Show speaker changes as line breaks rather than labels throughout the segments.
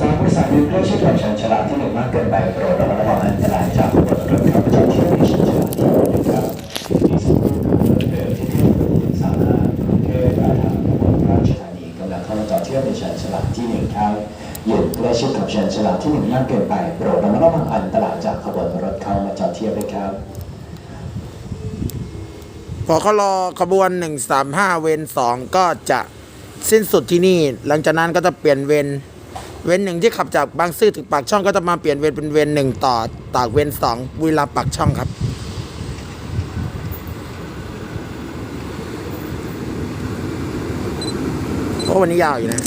สาบรผู้โดยสารมีเพื่อชื่อกับเชิญฉลากที่หนึ่งมากเกินไปโปรดระมัดระวังอันตรายจากขบวนรถขับประจำที่ไม่ชินฉลาที่หนึ่งครับมีสกูตเตอเดินที่เที่ยวถนนสามากรุงเทพปลายทางอุบลราชธานีกำลังเข้ามาจอดเที่ยวในเชิญฉลากที่หนึ่งครับหยุดเพื่อชื่อกับเชิญฉลากที่หนึ่งมากเกินไปโปรดระมัดระวังอันตรายจากขบวนรถเข้ามาจอดเที่ยวด้วยครับ
พอเขารอขบวน 135 เวน2ก็จะสิ้นสุดที่นี่ หลังจากนั้นก็จะเปลี่ยนเวน เวนหนึ่งที่ขับจากบางซื่อถึงปากช่องก็จะมาเปลี่ยนเวนเป็นเวนหนึ่งต่อตากเวนสองบุรีรัมย์ปากช่องครับเพราะวันนี้ยาวอยู่นะ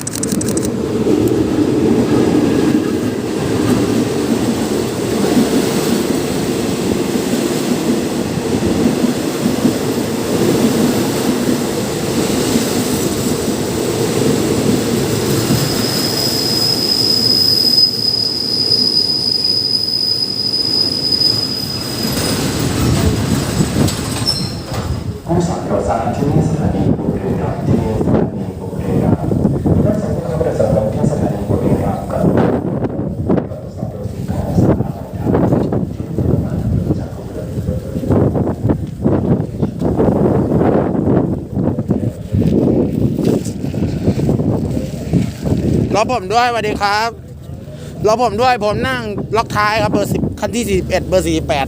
ผู้สอนโปรดทราบที่นี่สถานีบุรีรัมย์ที่นี่สถานีบุรีรัมย์รถสองคนประจำลงที่สถานีบุรีรัมย์ก่อนก่อนตรวจสอบโดยสิ่งของสถาบันครับที่ประมาณนั้นจากของเรือที่เกิดขึ้น
รอผมด้วยสวัสดีครับรอผมด้วยผมนั่งล็อกท้ายครับเบอร์สิบคันที่สี่สิบเอ็ดเบอร์สี่แปด